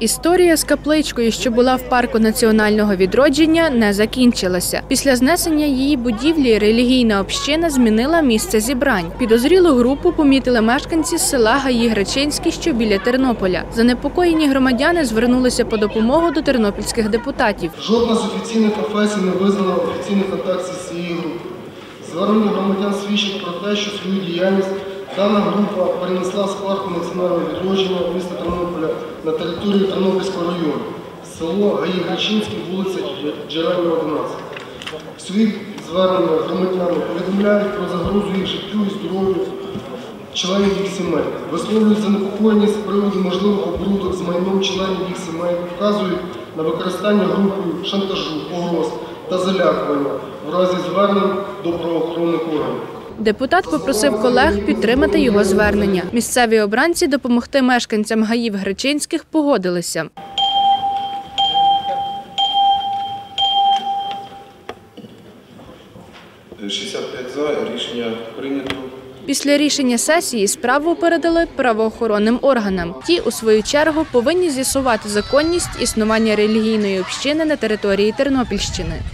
Історія з капличкою, що була в парку національного відродження, не закінчилася. Після знесення її будівлі релігійна община змінила місце зібрань. Підозрілу групу помітили мешканці села Гаї Гречинські, що біля Тернополя. Занепокоєні громадяни звернулися по допомогу до тернопільських депутатів. Жодна з офіційних професій не визнала офіційних контактів з цією групою. Звернення громадян свідчить про те, що свою діяльність дана група перенесла з парку національного відродження міста Тернополя на територію Тернопільського району, село Гаї Гречинський, вулиця Джерельна, 11. В своїх зверненнях повідомляють про загрозу їх життю і здоров'ю членів їх сімей, висловлюють занепокоєння з приводу можливих оборудок з майном членів їх сімей, вказують на використання групою шантажу, погроз та залякування в разі звернень до правоохоронних органів. Депутат попросив колег підтримати його звернення. Місцеві обранці допомогти мешканцям гаїв Гречинських погодилися. 65 за, рішення прийнято. Після рішення сесії справу передали правоохоронним органам. Ті, у свою чергу, повинні з'ясувати законність існування релігійної общини на території Тернопільщини.